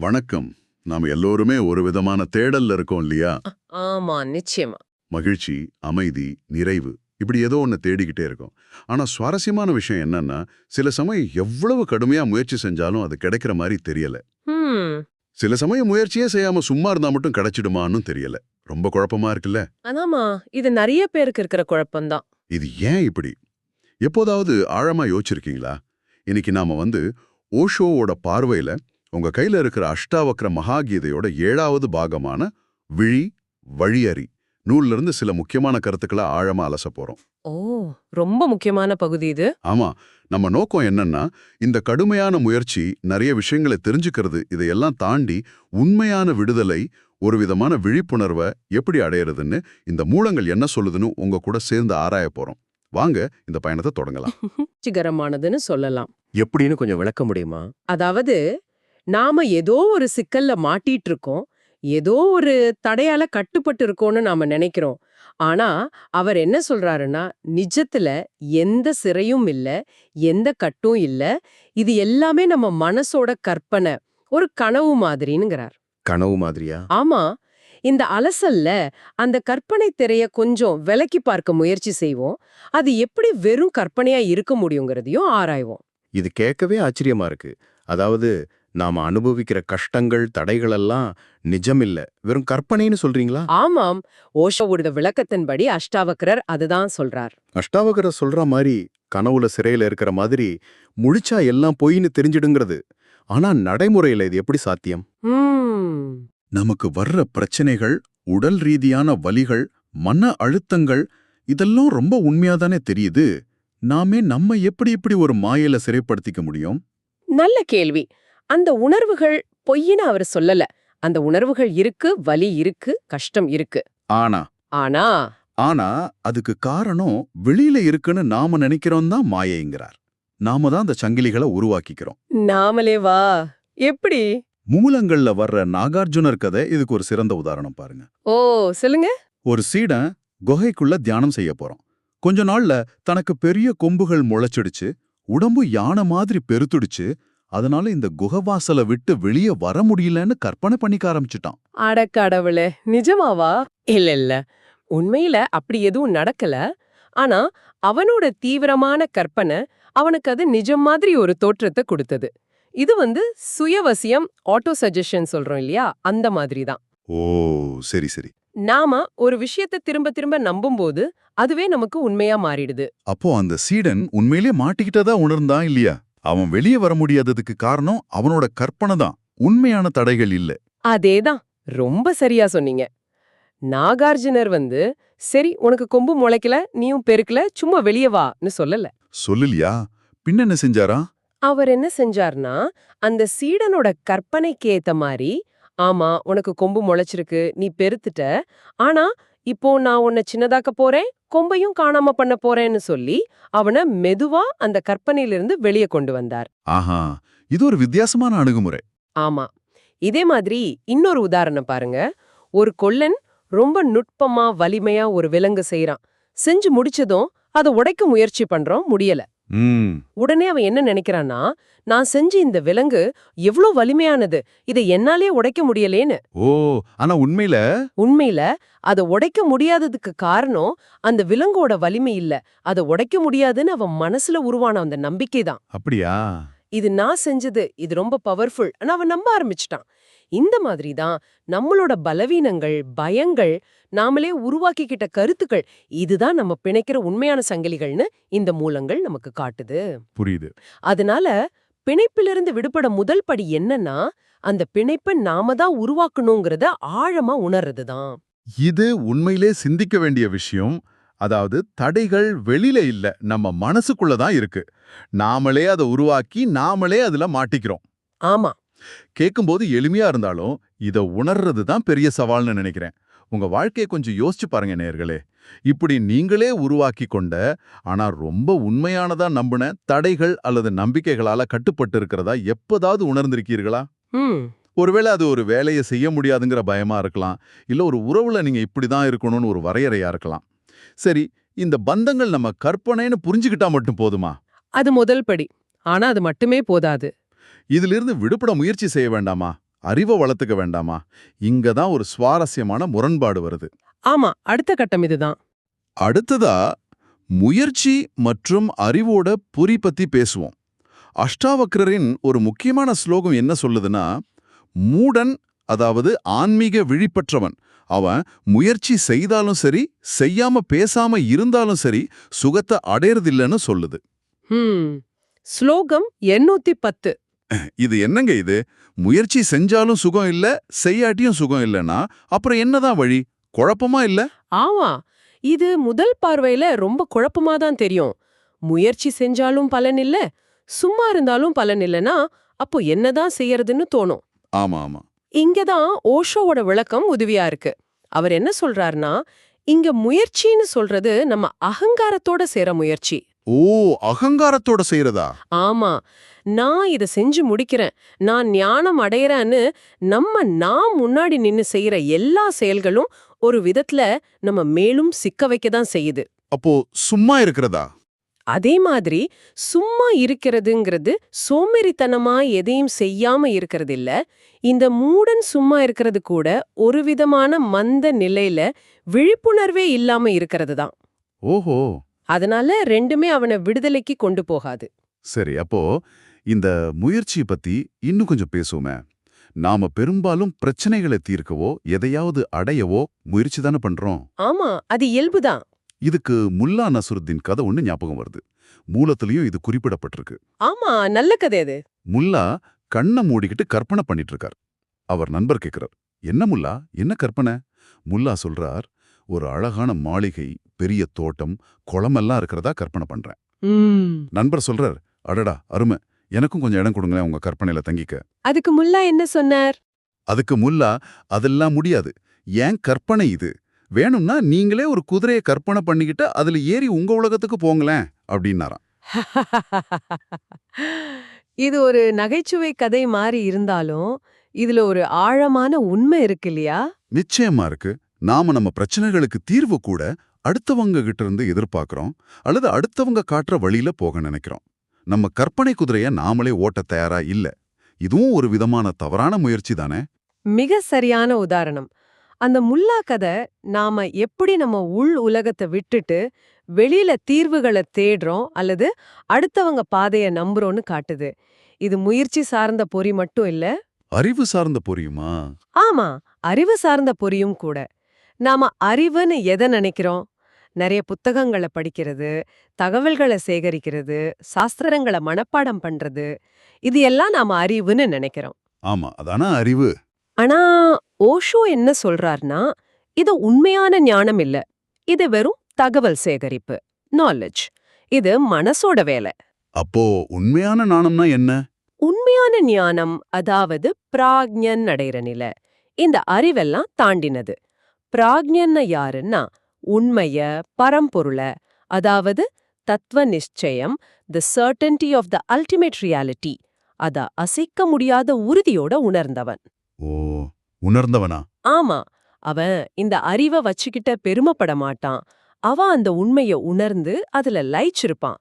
வணக்கம். நாம எல்லோருமே ஒரு விதமான தேடல்ல இருக்கோம் இல்லையா? ஆமா நிச்சயமா. மகிழ்ச்சி அமைதி நிறைவு இப்படி ஏதோ ஒன்று தேடிக்கிட்டே இருக்கோம். ஆனா சுவாரஸ்யமான விஷயம் என்னன்னா சில சமயம் எவ்வளவு கடுமையா முயற்சி செஞ்சாலும் அது கிடைக்கிற மாதிரி தெரியல. சில சமயம் முயற்சியே செய்யாம சும்மா இருந்தா மட்டும் கிடைச்சிடுமான்னு தெரியல. ரொம்ப குழப்பமா இருக்குல்ல? இது நிறைய பேருக்கு இருக்கிற குழப்பம்தான். இது ஏன் இப்படி? எப்போதாவது ஆழமா யோசிச்சிருக்கீங்களா? இன்னைக்கு நாம வந்து ஓஷோவோட பார்வையில உங்க கையில இருக்கிற அஷ்டாவக்ர மகாகீதையோட ஏழாவது பாகமான விழி வழியறி நூல்ல இருந்து சில முக்கியமான கருத்துக்களை ஆழமா அலச போறோம். ஓ ரொம்ப முக்கியமான பகுதி இது. ஆமா நம்ம நோக்கம் என்னன்னா இந்த கடுமையான முயற்சி நிறைய விஷயங்களை தெரிஞ்சுக்கிறது இதையெல்லாம் தாண்டி உண்மையான விடுதலை ஒரு விதமான விழிப்புணர்வை எப்படி அடையிறதுன்னு இந்த மூலங்கள் என்ன சொல்லுதுன்னு உங்க கூட சேர்ந்து ஆராய போறோம். வாங்க இந்த பயணத்தை தொடங்கலாம். ருச்சிகரமானதுன்னு சொல்லலாம். எப்படின்னு கொஞ்சம் விளக்க முடியுமா? அதாவது நாம ஏதோ ஒரு சிக்கல்ல மாட்டிட்டு இருக்கோம் ஏதோ ஒரு தடையால கட்டுப்பட்டு இருக்கோம்னு நாம நினைக்கிறோம். ஆனா அவர் என்ன சொல்றாருன்னா நிஜத்துல எந்த சிறையும் இல்ல எந்த கட்டும் இல்ல. இது எல்லாமே நம்ம மனசோட கற்பனை ஒரு கனவு மாதிரின்னுங்கிறார். கனவு மாதிரியா? ஆமா. இந்த அலசல்ல அந்த கற்பனை திரைய கொஞ்சம் விலக்கி பார்க்க முயற்சி செய்வோம். அது எப்படி வெறும் கற்பனையா இருக்க முடியுங்கிறதையும் ஆராய்வோம். இது கேட்கவே ஆச்சரியமா இருக்கு. அதாவது நாம அனுபவிக்கிற கஷ்டங்கள் தடைகள் எல்லாம் நிஜம் இல்ல வெறும் கற்பனைன்னு சொல்றீங்களா? ஆமாம். ஓஷோவோட விளக்கத்தின்படி அஷ்டாவக்கரர் அதுதான் சொல்றார். அஷ்டாவகர சொல்ற மாதிரி கனவுல சிறையில இருக்கிற மாதிரி முழிச்சா எல்லாம் பொய்ன்னு தெரிஞ்சிடுங்கிறது. ஆனா நடைமுறையில இது எப்படி சாத்தியம்? நமக்கு வர்ற பிரச்சனைகள் உடல் ரீதியான வலிகள் மன அழுத்தங்கள் இதெல்லாம் ரொம்ப உண்மையாதானே தெரியுது. நாமே நம்ம எப்படி இப்படி ஒரு மாயையில சிறைப்படுத்திக்க முடியும்? நல்ல கேள்வி. அந்த உணர்வுகள் பொய்ன்னு அவர் சொல்லல. அந்த உணர்வுகள் இருக்கு வலி இருக்கு கஷ்டம் இருக்கு. ஆனா. ஆனா. ஆனா அதுக்கு காரணம் வெளியில இருக்குன்னு நாம நினைக்கிறோம் தான் மாயைங்கிறார். நாம தான் அந்த சங்கிலிகளை உருவாக்கிக்கிறோம். நாமளே வா. எப்படி? மூலங்கள்ல வர்ற நாகார்ஜுனர் கதை இதுக்கு ஒரு சிறந்த உதாரணம் பாருங்க. ஓ சொல்லுங்க. ஒரு சீடன் குகைக்குள்ள தியானம் செய்ய போறான். கொஞ்ச நாள்ல தனக்கு பெரிய கொம்புகள் முளைச்சிடுச்சு உடம்பு யானை மாதிரி பெருத்துடுச்சு அதனால இந்த குகவாசலை விட்டு வெளியே வர முடியலன்னு கற்பனை பண்ணிக்க ஆரம்பிச்சிட்டான். அடக்கடவுளே நிஜமாவா? இல்ல இல்ல. உண்மையில அப்படி எதுவும் நடக்கல. ஆனா அவனோட தீவிரமான கற்பனை அவனுக்கு அது நிஜம் மாதிரி ஒரு தோற்றத்தை கொடுத்தது. இது வந்து சுயவசியம் ஆட்டோ சஜஷன் சொல்றோம் இல்லையா? அந்த மாதிரி தான். ஓ சரி சரி. நாம ஒரு விஷயத்தை திரும்ப திரும்ப நம்பும்போது அதுவே நமக்கு உண்மையா மாறிடுது. அப்போ அந்த சீடன் உண்மையிலே மாட்டிக்கிட்டதா உணர்ந்தான் இல்லையா? அவன் வெளியே வர முடியாததுக்கு காரணம் அவனோட கற்பனை தான். உண்மையான தடைகள் இல்ல. அதேதான். ரொம்ப சரியா சொன்னீங்க. நாகார்ஜுனர் வந்து சரி உனக்கு கொம்பு முளைக்கல நீயும் பெருக்கல சும்மா வெளியே வான்னு சொல்லல. சொல்லலையா? பின்ன என்ன செஞ்சாரா? அவர் என்ன செஞ்சார்னா அந்த சீடனோட கற்பனைக்கு ஏத்த மாதிரி ஆமா உனக்கு கொம்பு முளைச்சிருக்கு நீ பெருத்துட்ட ஆனா இப்போ நான் உன்னை சின்னதாக்க போறேன் கொம்பையும் காணாம பண்ண போறேன்னு சொல்லி அவனை மெதுவா அந்த கற்பனையிலிருந்து வெளியே கொண்டு வந்தார். ஆஹா இது ஒரு வித்தியாசமான அணுகுமுறை. ஆமா. இதே மாதிரி இன்னொரு உதாரணம் பாருங்க. ஒரு கொல்லன் ரொம்ப நுட்பமா வலிமையா ஒரு விலங்கு செய்றான். செஞ்சு முடிச்சதும் அதை உடைக்க முயற்சி பண்றோம் முடியல. உடனே அவன் என்ன நினைக்கிறான்னா நான் செஞ்ச இந்த விலங்கு எவ்ளோ வலிமையானது. இதை என்னாலே உடைக்க முடியலேன்னு. ஓ ஆனா உண்மையில? உண்மையில அதை உடைக்க முடியாததுக்கு காரணம் அந்த விலங்கோட வலிமை இல்ல. அதை உடைக்க முடியாதுன்னு அவன் மனசுல உருவான அந்த நம்பிக்கை தான் அப்படியா? இது நான் செஞ்சது. இது ரொம்ப பவர்ஃபுல் ஆனா அவன் நம்ப ஆரம்பிச்சிட்டான். இந்த மாதிரி தான் நம்மளோட பலவீனங்கள் பயங்கள் நாமளே உருவாக்கிக்கிட்ட கருத்துக்கள். இதுதான் நம்ம பிணைக்கிற உண்மையான சங்கிலிகள்னு இந்த மூலங்கள் நமக்கு காட்டுது. புரியுது. அதனால பிணைப்பிலிருந்து விடுபட முதல் படி என்னன்னா அந்த பிணைப்பை நாம தான் உருவாக்கணுங்கிறத ஆழமா உணர்றது தான். இது உண்மையிலே சிந்திக்க வேண்டிய விஷயம். அதாவது தடைகள் வெளியில இல்ல நம்ம மனசுக்குள்ள தான் இருக்கு. நாமளே அதை உருவாக்கி நாமளே அதுல மாட்டிக்கிறோம். ஆமா. கேட்கும்போது எளிமையா இருந்தாலும் இத உணர்றது தான் பெரிய சவால்னு நினைக்கிறேன். உங்க வாழ்க்கையை கொஞ்சம் யோசிச்சு பாருங்க நேயர்களே. இப்படி நீங்களே உருவாக்கி கொண்ட ஆனா ரொம்ப உண்மையானதா நம்பின தடைகள் அல்லது நம்பிக்கைகளால கட்டுப்பட்டு இருக்கிறதா எப்போதாவது உணர்ந்திருக்கீர்களா? ஒருவேளை அது ஒரு வேலையை செய்ய முடியாதுங்கிற பயமா இருக்கலாம். இல்ல ஒரு உறவுல நீங்க இப்படிதான் இருக்கணும்னு ஒரு வரையறையா இருக்கலாம். சரி இந்த பந்தங்கள் நம்ம கற்பனைன்னு புரிஞ்சுக்கிட்டா மட்டும் போதுமா? அது முதல் படி. ஆனா அது மட்டுமே போதாது. இதிலிருந்து விடுபட முயற்சி செய்ய வேண்டாமா? அறிவை வளர்த்துக்க வேண்டாமா? இங்க தான் ஒரு சுவாரஸ்யமான முரண்பாடு வருது. ஆமா அடுத்த கட்டம் இதுதான். அடுத்ததா முயற்சி மற்றும் அறிவோட புரி பத்தி பேசுவோம். அஷ்டாவக்ரரின் ஒரு முக்கியமான ஸ்லோகம் என்ன சொல்லுதுன்னா மூடன் அதாவது ஆன்மீக விழிப்பற்றவன். அவன் முயற்சி செய்தாலும் சரி செய்யாம பேசாம இருந்தாலும் சரி சுகத்தை அடையறதில்லைன்னு சொல்லுது. ஸ்லோகம் எண்ணூத்தி பத்து. இது என்னங்க இது? முயற்சி செஞ்சாலும் சுகம் இல்ல செய்யாட்டியும் சுகம் இல்லைன்னா அப்புறம் என்னதான் வழி? குழப்பமா இல்ல? ஆமா. இது முதல் பார்வையில ரொம்ப குழப்பமா தான் தெரியும். முயற்சி செஞ்சாலும் பலன் இல்ல சும்மா இருந்தாலும் பலன் இல்லனா அப்போ என்னதான் செய்யறதுன்னு தோணும். ஆமா ஆமா. இங்கதான் ஓஷோவோட விளக்கம் உதவியா இருக்கு. அவர் என்ன சொல்றாருன்னா இங்க முயற்சின்னு சொல்றது நம்ம அகங்காரத்தோட சேர முயற்சி. ஓ அகங்காரத்தோட செய்யறதா ஆமா. நான் இத செஞ்சு முடிக்கிறேன். நான் ஞானம் அடையறேன்னு நம்ம நான் முன்னாடி நின்னு செய்யற எல்லா செயல்களும் ஒரு விதத்துல நம்ம மேலும் சிக்க வைக்க தான் செய்யுது. அப்போ சும்மா இருக்கிறதா? அதே மாதிரி சும்மா இருக்கிறதுங்கிறது சோம்பேறித்தனமா எதையும் செய்யாம இருக்கிறது இல்ல இந்த மூடன் சும்மா இருக்கிறது கூட ஒரு விதமான மந்த நிலையில விழிப்புணர்வே இல்லாம இருக்கிறது தான். ஓஹோ. அதனால ரெண்டுமே அவனை விடுதலைக்கு கொண்டு போகாது. சரி அப்போ இந்த முயற்சி பத்தி இன்னும் கொஞ்சம் பேசுவோமே. நாம பெரும்பாலும் பிரச்சனைகளை தீர்க்கவோ எதையாவது அடையவோ முயற்சி தானே பண்றோம். ஆமா அது இயல்புதான். இதுக்கு முல்லா நசுருத்தீன் கதை ஒண்ணு ஞாபகம் வருது. மூலத்திலயும் இது குறிப்பிடப்பட்டிருக்கு. ஆமா நல்ல கதை அது. முல்லா கண்ணை மூடிக்கிட்டு கற்பனை பண்ணிட்டு இருக்கார் அவர் நண்பர் கேக்குறார் என்ன முல்லா? என்ன கற்பனை? முல்லா சொல்றார் ஒரு அழகான மாளிகை பெரிய தோட்டம் குளமெல்லாம் இருக்கிறதா கற்பனை பண்றேன். நண்பர் சொல்றார் அடடா அருமை. எனக்கும் கொஞ்சம் இடம் கொடுங்களேன் உங்க கற்பனையில தங்கிக்க. அதுக்கு முல்லா என்ன சொன்னார்? அதுக்கு முல்லா அதெல்லாம் முடியாது. ஏன் கற்பனை இது? வேணும்னா நீங்களே ஒரு குதிரையை கற்பனை பண்ணிக்கிட்டு அதுல ஏறி உங்க உலகத்துக்கு போங்களேன் அப்படின்னாராம். இது ஒரு நகைச்சுவை கதை மாதிரி இருந்தாலும் இதுல ஒரு ஆழமான உண்மை இருக்கு இல்லையா? நிச்சயமா இருக்கு. நாம நம்ம பிரச்சனைகளுக்கு தீர்வு கூட அடுத்தவங்க கிட்ட இருந்து எதிர்பார்க்கறோம் அல்லது அடுத்தவங்க காட்டுற வழியில போக நினைக்கிறோம். நம்ம கற்பனை குதிரைய நாமளே ஓட்ட தயாரா இல்ல? இதுவும் ஒரு விதமான தவறான முயற்சி தானே? மிக சரியான உதாரணம். அந்த முல்லா கதை நாம எப்படி நம்ம உள் உலகத்தை விட்டுட்டு வெளியில தீர்வுகளை தேடுறோம் அல்லது அடுத்தவங்க பாதைய நம்புறோம்னு காட்டுது. இது முயற்சி சார்ந்த பொறி மட்டும் இல்ல? அறிவு சார்ந்த புரியுமா ஆமா அறிவு சார்ந்த பொறியும் கூட. நாம அறிவுன்னு எதை நினைக்கிறோம்? நிறைய புத்தகங்களை படிக்கிறது தகவல்களை சேகரிக்கிறது சாஸ்திரங்களை மனப்பாடம் பண்றது இது எல்லாம் நாம அறிவுன்னு நினைக்கிறோம். ஆமா. அதானா அறிவு. ஆனா ஓஷோ என்ன சொல்றார்னா இது உண்மையான ஞானம் இல்ல. இது வெறும் தகவல் சேகரிப்பு நாலேஜ் இது மனசோட வேலை. அப்போ உண்மையான நாணம்னா என்ன? உண்மையான ஞானம் அதாவது பிராக்ஞன் அடையிற நிலை. இந்த அறிவெல்லாம் தாண்டினது. பிராக்ஞன்னு யாருன்னா உண்மைய பரம்பொருள அதாவது தத்துவ நிச்சயம் the certainty of the ultimate reality அத அசைக்க முடியாத உறுதியோட உணர்ந்தவன். ஓ உணர்ந்தவனா? ஆமா அவன் இந்த அறிவை வச்சுக்கிட்ட பெருமைப்பட மாட்டான். அவன் அந்த உண்மைய உணர்ந்து அதுல லயிச்சிருப்பான்.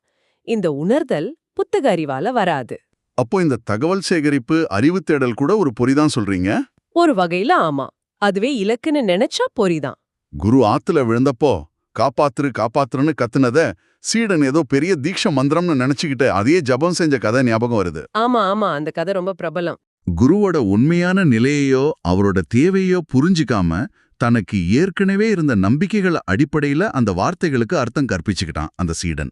இந்த உணர்தல் புத்தக அறிவால வராது. அப்போ இந்த தகவல் சேகரிப்பு அறிவு தேடல் கூட ஒரு பொறிதான் சொல்றீங்க? ஒரு வகையில ஆமா. அதுவே இலக்குன்னு நினைச்சா பொறிதான் குரு ஆத்துல விழுந்தப்போ காப்பாத்துரு காப்பாத்துருன்னு கத்துனத சீடன் ஏதோ பெரிய தீட்ச மந்திரம்னு நினைச்சுக்கிட்டு அதையே ஜபம் செஞ்ச கதை ஞாபகம் வருது. ஆமா ஆமா. அந்த கதை ரொம்ப பிரபலம். குருவோட உண்மையான நிலையையோ அவரோட தேவையோ புரிஞ்சிக்காம தனக்கு ஏற்கனவே இருந்த நம்பிக்கைகள் அடிப்படையில அந்த வார்த்தைகளுக்கு அர்த்தம் கற்பிச்சுக்கிட்டான் அந்த சீடன்.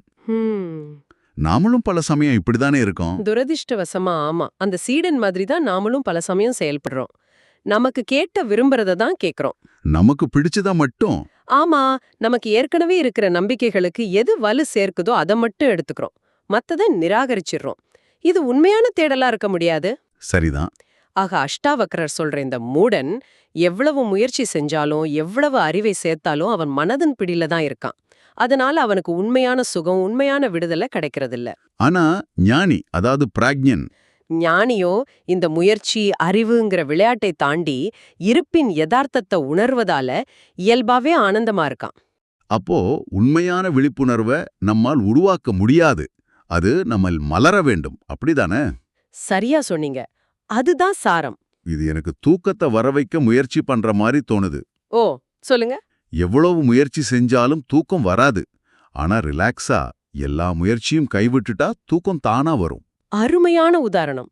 நாமளும் பல சமயம் இப்படிதானே இருக்கோம். துரதிர்ஷ்டவசமா ஆமா. அந்த சீடன் மாதிரி தான் நாமளும் பல சமயம் செயல்படுறோம். நமக்கு கேட்ட விரும்புறத தான் கேக்குறோம். நமக்கு பிடிச்சதா மட்டும்? ஆமா நமக்கு ஏற்கனவே இருக்கிற நம்பிக்கைகளுக்கு எது வலு சேர்க்குதோ அதை மட்டும் எடுத்துக்கிறோம். மத்தத நிராகரிச்சிடுறோம். இது உண்மையான தேடலா இருக்க முடியாது? சரிதான். ஆக அஷ்டாவக்கரர் சொல்ற இந்த மூடன் எவ்வளவு முயற்சி செஞ்சாலும் எவ்வளவு அறிவை சேர்த்தாலும் அவன் மனதின் பிடியில தான் இருக்கான். அதனால அவனுக்கு உண்மையான சுகம் உண்மையான விடுதலை கிடைக்கிறதில்ல. ஆனா ஞானி அதாவது பிராக்ஞன் ஞானியோ இந்த முயற்சி அறிவுங்கிற விளையாட்டை தாண்டி இருப்பின் யதார்த்தத்தை உணர்வதால இயல்பாவே ஆனந்தமா இருக்கான். அப்போ உண்மையான விழிப்புணர்வை நம்மால் உருவாக்க முடியாது. அது நம்மள் மலர வேண்டும். அப்படிதானே? சரியா சொன்னீங்க. அதுதான் சாரம். இது எனக்கு தூக்கத்தை வர வைக்க முயற்சி பண்ற மாதிரி தோணுது. ஓ சொல்லுங்க. எவ்வளவு முயற்சி செஞ்சாலும் தூக்கம் வராது. ஆனா ரிலாக்ஸா எல்லா முயற்சியும் கைவிட்டுட்டா தூக்கம் தானா வரும். அருமையான உதாரணம்.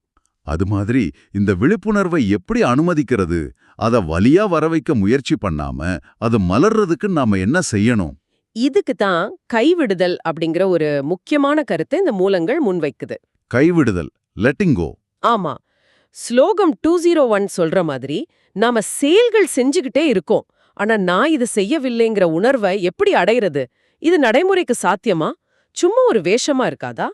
அது மாதிரி இந்த விழிப்புணர்வை எப்படி அனுமதிக்கிறது? அத வலியா வர வைக்க முயற்சி பண்ணாம அது மலர்றதுக்கு நாம என்ன செய்யணும்? இதுக்கு தான் கைவிடுதல் அப்படிங்கிற ஒரு முக்கியமான கருத்தை இந்த மூலங்கள் முன்வைக்குது. கைவிடுதல் லெட்டிங் கோ ஆமா. ஸ்லோகம் டூ ஜீரோ ஒன் சொல்ற மாதிரி நாம செயல்கள் செஞ்சுகிட்டே இருக்கோம். ஆனா நான் இதை செய்யவில்லைங்கிற உணர்வை எப்படி அடையிறது? இது நடைமுறைக்கு சாத்தியமா? சும்மா ஒரு வேஷமா இருக்காதா?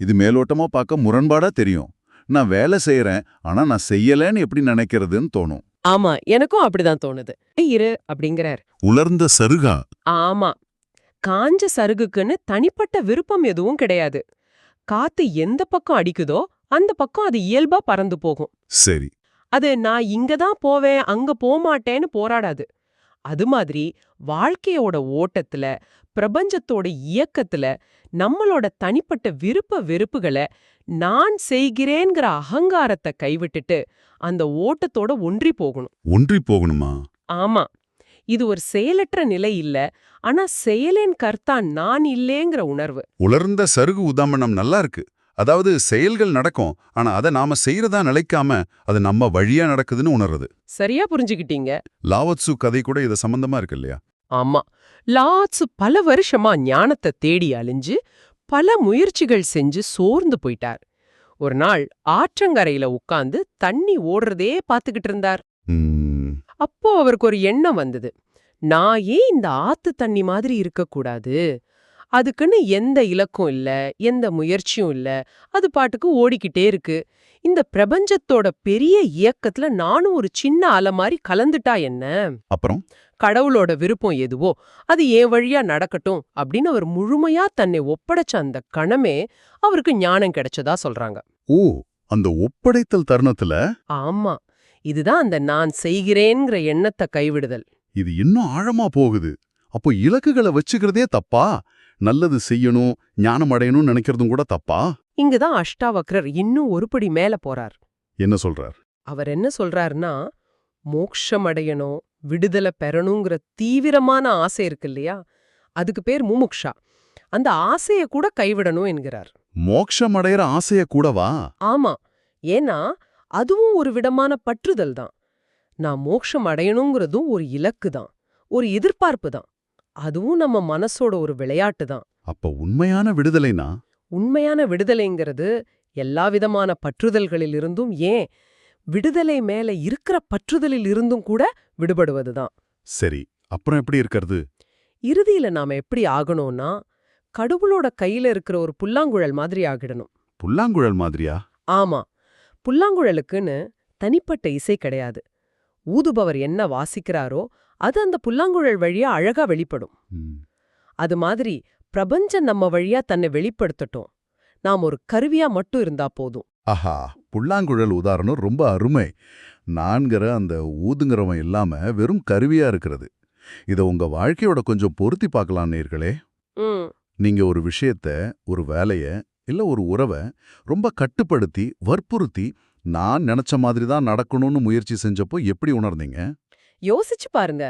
இது மேலோட்டமா பார்க்க முரண்பாடா தெரியும். நான் வேலை செய்யறேன் ஆனா நான் செய்யலன்னு எப்படி நினைக்கிறதுன்னு தோணும். ஆமா எனக்கும் அப்படிதான் தோணுது. இரு அப்படிங்கிறார். உலர்ந்த சருகா. ஆமா. காஞ்ச சருகுக்குன்னு தனிப்பட்ட விருப்பம் எதுவும் கிடையாது. காத்து எந்த பக்கம் அடிக்குதோ அந்த பக்கம் அது இயல்பா பறந்து போகும். சரி. அது நான் இங்க தான் போவேன் அங்க போமாட்டேன்னு போராடாது. அது மாதிரி வாழ்க்கையோட ஓட்டத்துல பிரபஞ்சத்தோட இயக்கத்துல நம்மளோட தனிப்பட்ட விருப்ப வெறுப்புகளை நான் செய்கிறேங்கிற அகங்காரத்தை கைவிட்டுட்டு அந்த ஓட்டத்தோட ஒன்றி போகணும். ஒன்றி போகணுமா? ஆமா. இது ஒரு செயலற்ற நிலை இல்ல. ஆனா செயலின் கர்த்தா நான் இல்லேங்கிற உணர்வு. உலர்ந்த சருகு உதாரணம் நல்லா இருக்கு. அதாவது செயல்கள் நடக்கும். ஆனா அதை நாம செய்யறதா நினைக்காம அது நம்ம வழியா நடக்குதுன்னு உணர்றது. சரியா புரிஞ்சுக்கிட்டீங்க. லாவத்சு கதை கூட இது சம்பந்தமா இருக்கு இல்லையா? ஆமா. லாட்ஸ் பல வருஷமா ஞானத்தை தேடி அழிஞ்சு பல முயற்சிகள் செஞ்சு சோர்ந்து போயிட்டார். ஒரு நாள் ஆற்றங்கரையில உட்கார்ந்து தண்ணி ஓடுறதே பாத்துக்கிட்டு இருந்தார். அப்போ அவருக்கு ஒரு எண்ணம் வந்தது. நான் ஏன் இந்த ஆத்து தண்ணி மாதிரி இருக்கக்கூடாது அதுக்குன்னு எந்த இலக்கும் இல்ல எந்த முயற்சியும் இல்ல. அது பாட்டுக்கு ஓடிக்கிட்டே இருக்கு. இந்த பிரபஞ்சத்தோட பெரிய இயக்கத்துல நானும் ஒரு சின்ன அலை மாதிரி கலந்துட்டா என்ன? அப்புறம்? கடவுளோட விருப்பம் எதுவோ அது என் வழியா நடக்கட்டும் அப்படின்னு அவர் முழுமையா தன்னை ஒப்படைச்ச அந்த கணமே அவருக்கு ஞானம் கிடைச்சதா சொல்றாங்க. ஓ அந்த ஒப்படைத்தல் தருணத்துல? ஆமா இதுதான் அந்த நான் செய்கிறேங்கிற எண்ணத்தை கைவிடுதல். இது இன்னும் ஆழமா போகுது. அப்போ இலக்குகளை வச்சுக்கிறதே தப்பா? நல்லது செய்யணும் ஞானம் அடையணும்னு நினைக்கிறதும் கூட தப்பா? இங்குதான் அஷ்டாவக்ரர் இன்னும் ஒருபடி மேல போறார். என்ன சொல்றார்? அவர் என்ன சொல்றாருன்னா மோக்ஷம் அடையணும் விடுதலை பெறணுங்கிற தீவிரமான ஆசை இருக்கு இல்லையா? அதுக்கு பேர் முமுக்ஷா. அந்த ஆசைய கூட கைவிடணும் என்கிறார். மோட்சம் அடையிற ஆசைய கூடவா? ஆமா. ஏன்னா அதுவும் ஒரு விதமான பற்றுதல் தான். நான் மோட்சம் அடையணுங்கிறதும் ஒரு இலக்கு தான். ஒரு எதிர்பார்ப்பு தான். அதுவும் நம்ம மனசோட ஒரு விளையாட்டு தான். அப்ப உண்மையான விடுதலைனா? உண்மையான விடுதலைங்கிறது எல்லா விதமான பற்றுதல்களிலிருந்தும் ஏன் விடுதலை மேல இருக்கிற பற்றுதலில் இருந்தும் கூட விடுபடுவதுதான். சரி அப்புறம் எப்படி இருக்கிறது? இறுதியில நாம எப்படி ஆகணும்னா கடவுளோட கையில இருக்கிற ஒரு புல்லாங்குழல் மாதிரி ஆகிடணும். புல்லாங்குழல் மாதிரியா? ஆமா புல்லாங்குழலுக்குன்னு தனிப்பட்ட இசை கிடையாது. ஊதுபவர் என்ன வாசிக்கிறாரோ அது அந்த புல்லாங்குழல் வழியா அழகா வெளிப்படும். அது மாதிரி பிரபஞ்சம் நம்ம வழியா தன்னை வெளிப்படுத்தட்டும். நாம் ஒரு கருவியா மட்டும் இருந்தா போதும். ஆஹா புல்லாங்குழல் உதாரணம் ரொம்ப அருமை. நான்கிற அந்த ஊதுங்கிறவன் இல்லாம வெறும் கருவியா இருக்கிறது. இத உங்க வாழ்க்கையோட கொஞ்சம் பொருத்தி பார்க்கலாம் நேர்களே. நீங்க ஒரு விஷயத்த ஒரு வேலைய இல்ல ஒரு உறவை ரொம்ப கட்டுப்படுத்தி வற்புறுத்தி நான் நினைச்ச மாதிரி தான் நடக்கணும்னு முயற்சி செஞ்சப்போ எப்படி உணர்ந்தீங்க? யோசிச்சு பாருங்க.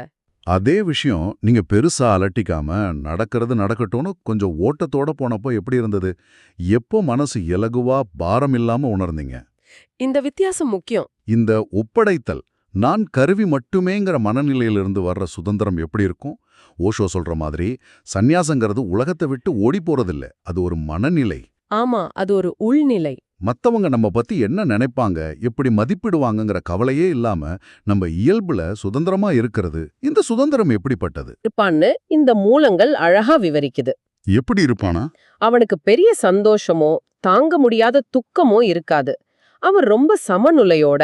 அதே விஷயம் நீங்க பெருசா அலட்டிக்காம நடக்கிறது நடக்கட்டும்னு கொஞ்சம் ஓட்டத்தோட போனப்போ எப்படி இருந்தது? எப்போ மனசு இலகுவா பாரம் இல்லாம உணர்ந்தீங்க? இந்த வித்தியாசம் முக்கியம். இந்த ஒப்படைத்தல் நான் கருவி மட்டுமேங்கிற மனநிலையிலிருந்து வர்ற சுதந்திரம் எப்படி இருக்கும்? ஓஷோ சொல்ற மாதிரி சந்நியாசங்கிறது உலகத்தை விட்டு ஓடி போறதில்ல. அது ஒரு மனநிலை. ஆமா அது ஒரு உள்நிலை. மத்தவங்க நம்ம பத்தி என்ன நினைப்பாங்க எப்படி மதிப்பிடுவாங்கங்கிற கவலையே இல்லாம நம்ம இயல்புல சுதந்திரமா இருக்கிறது. இந்த சுதந்திரம் எப்படிப்பட்டது? இருப்பான்னு இந்த மூலங்கள் அழகா விவரிக்குது. எப்படி இருப்பானா? அவனுக்கு பெரிய சந்தோஷமோ தாங்க முடியாத துக்கமோ இருக்காது. அவன் ரொம்ப சமநிலையோட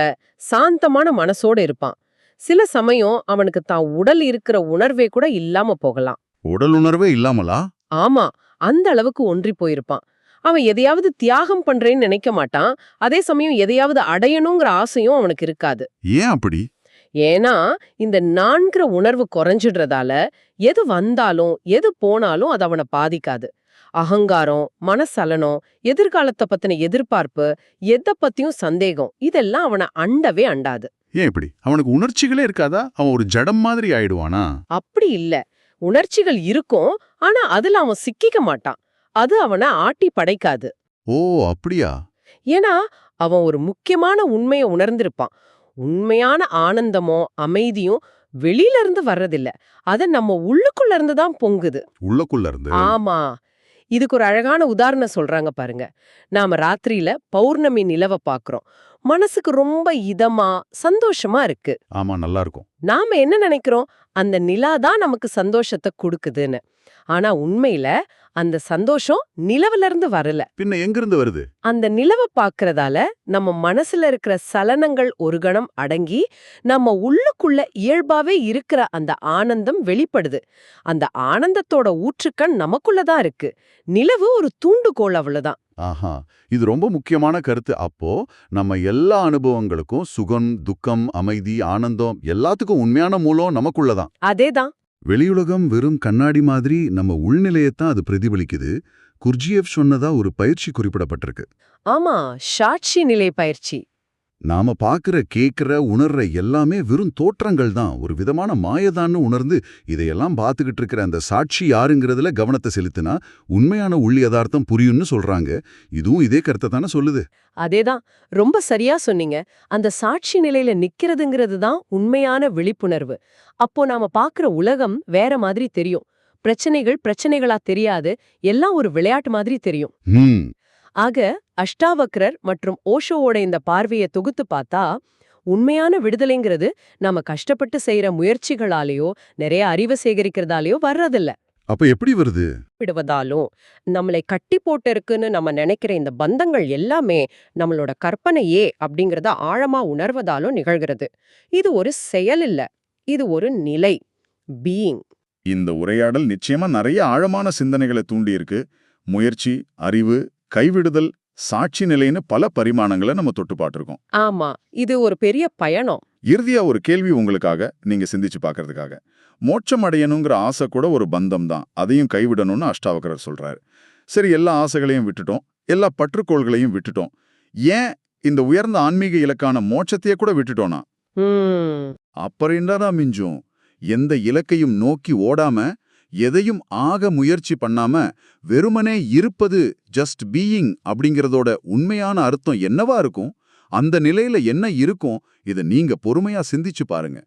சாந்தமான மனசோட இருப்பான். சில சமயம் அவனுக்கு தான் உடல் இருக்கிற உணர்வே கூட இல்லாம போகலாம். உடல் உணர்வே இல்லாமலா? ஆமா அந்த அளவுக்கு ஒன்றி போயிருப்பான். அவன் எதையாவது தியாகம் பண்றேன்னு நினைக்க மாட்டான். அதே சமயம் எதையாவது அடையணுங்கிற ஆசையும் அவனுக்கு இருக்காது. ஏன் அப்படி? ஏன்னா இந்த நான்கிற உணர்வு குறைஞ்சிடுறதால எது வந்தாலும் எது போனாலும் அது அவனை பாதிக்காது. அகங்காரம் மனசலனம் எதிர்காலத்தை பத்தின எதிர்பார்ப்பு எதை பத்தியும் சந்தேகம் இதெல்லாம் அவனை அண்டவே அண்டாது. ஏன் இப்படி? அவனுக்கு உணர்ச்சிகளே இருக்காதா? அவன் ஒரு ஜடம் மாதிரி ஆயிடுவானா? அப்படி இல்ல. உணர்ச்சிகள் இருக்கும் ஆனா அதுல அவன் சிக்கிக்க மாட்டான். அது அவனை ஆட்டி படைக்காது. ஓ அப்படியா? ஏன்னா அவன் ஒரு முக்கியமான உண்மையை உணர்ந்திருப்பான். உண்மையான ஆனந்தமோ அமைதியும் வெளியில இருந்து வர்றதில்ல. அது நம்ம உள்ளுக்குள்ள இருந்து தான் பொங்குது. உள்ளக்குள்ள இருந்து ஆமா. இதுக்கு ஒரு அழகான உதாரணம் சொல்றாங்க பாருங்க. நாம ராத்திரியில பௌர்ணமி நிலவை பாக்குறோம் மனசுக்கு ரொம்ப இதமா சந்தோஷமா இருக்கு. ஆமா நல்லா இருக்கும் நாம என்ன நினைக்கிறோம்? அந்த நிலா தான் நமக்கு சந்தோஷத்தை கொடுக்குதுன்னு. ஆனா உண்மையில அந்த சந்தோஷம் நிலவுல இருந்து வரல. பின்ன எங்கிருந்து வருது? அந்த நிலவை பார்க்கறதால நம்ம மனசுல இருக்கிற சலனங்கள் ஒரு கணம் அடங்கி நம்ம உள்ளுக்குள்ள இயல்பாவே இருக்கிற அந்த ஆனந்தம் வெளிப்படுது. அந்த ஆனந்தத்தோட ஊற்றுக்கண் நமக்குள்ள தான் இருக்கு. நிலவு ஒரு தூண்டுகோல் அவ்வளவுதான். ஆஹா. இது ரொம்ப முக்கியமான கருத்து. அப்போ நம்ம எல்லா அனுபவங்களுக்கும் சுகம் துக்கம் அமைதி ஆனந்தம் எல்லாத்துக்கும் உண்மையான மூலம் நமக்குள்ளதான். அதேதான். வெளியுலகம் வெறும் கண்ணாடி மாதிரி நம்ம உள்நிலையத்தான் அது பிரதிபலிக்குது. குர்ஜியேவ் சொன்னதா ஒரு பயிற்சி குறிப்பிடப்பட்டிருக்கு. ஆமா சாட்சி நிலை பயிற்சி. நாம பாக்குற கேக்குற உணர்ற எல்லாமே வெறும் தோற்றங்கள் தான். ஒரு விதமான மாயதான்னு உணர்ந்து இதையெல்லாம் பார்த்துக்கிட்டு இருக்கிற அந்த சாட்சி யாருங்கிறதுல கவனத்தை செலுத்தினா உண்மையான உள் யதார்த்தம் புரியும்னு சொல்றாங்க. இதுவும் இதே கருத்தை தானே சொல்லுது. அதேதான். ரொம்ப சரியா சொன்னீங்க. அந்த சாட்சி நிலையில நிக்கிறதுங்கிறது தான் உண்மையான விழிப்புணர்வு. அப்போ நாம பாக்குற உலகம் வேற மாதிரி தெரியும். பிரச்சனைகள் பிரச்சனைகளா தெரியாது. எல்லாம் ஒரு விளையாட்டு மாதிரி தெரியும். ஆக அஷ்டாவக்ரர் மற்றும் ஓஷோவோட இந்த பார்வையை தொகுத்து பார்த்தா உண்மையான விடுதலைங்கிறது நாம கஷ்டப்பட்டு செய்யற முயற்சிகளாலேயோ நிறைய அறிவை சேகரிக்கிறதாலேயோ வர்றதில்ல. அப்ப எப்படி வருது? விடுவதாலும் நம்மளை கட்டி போட்டு இருக்குன்னு நம்ம நினைக்கிற இந்த பந்தங்கள் எல்லாமே நம்மளோட கற்பனையே அப்படிங்கறத ஆழமா உணர்வதாலும் நிகழ்கிறது. இது ஒரு செயல் இல்ல இது ஒரு நிலை பீயிங் இந்த உரையாடல் நிச்சயமா நிறைய ஆழமான சிந்தனைகளை தூண்டியிருக்கு. முயற்சி அறிவு கைவிடுதல் சாட்சி நிலைன்னு பல பரிமாணங்களை நம்ம தொட்டு பார்த்திருக்கோம். ஆமா இது ஒரு பெரிய பயணம். இறுதியா ஒரு கேள்வி உங்களுக்காக நீங்க சிந்திச்சு பார்க்கறதுக்காக. மோட்சம் அடையணுங்கிற ஆசை கூட ஒரு பந்தம் தான். அதையும் கைவிடணும்னு அஷ்டாவக்கரர் சொல்றாரு. சரி எல்லா ஆசைகளையும் விட்டுட்டோம். எல்லா பற்றுக்கோள்களையும் விட்டுட்டோம். ஏன் இந்த உயர்ந்த ஆன்மீக இலக்கான மோட்சத்தையே கூட விட்டுட்டோனா ஹம் அப்புறம் என்னடா மிஞ்சும்? எந்த இலக்கையும் நோக்கி ஓடாம எதையும் ஆக முயற்சி பண்ணாம வெறுமனே இருப்பது ஜஸ்ட் பீயிங் அப்படிங்கறதோட உண்மையான அர்த்தம் என்னவா இருக்கும்? அந்த நிலையில என்ன இருக்கும்? இதை நீங்க பொறுமையா சிந்திச்சு பாருங்க.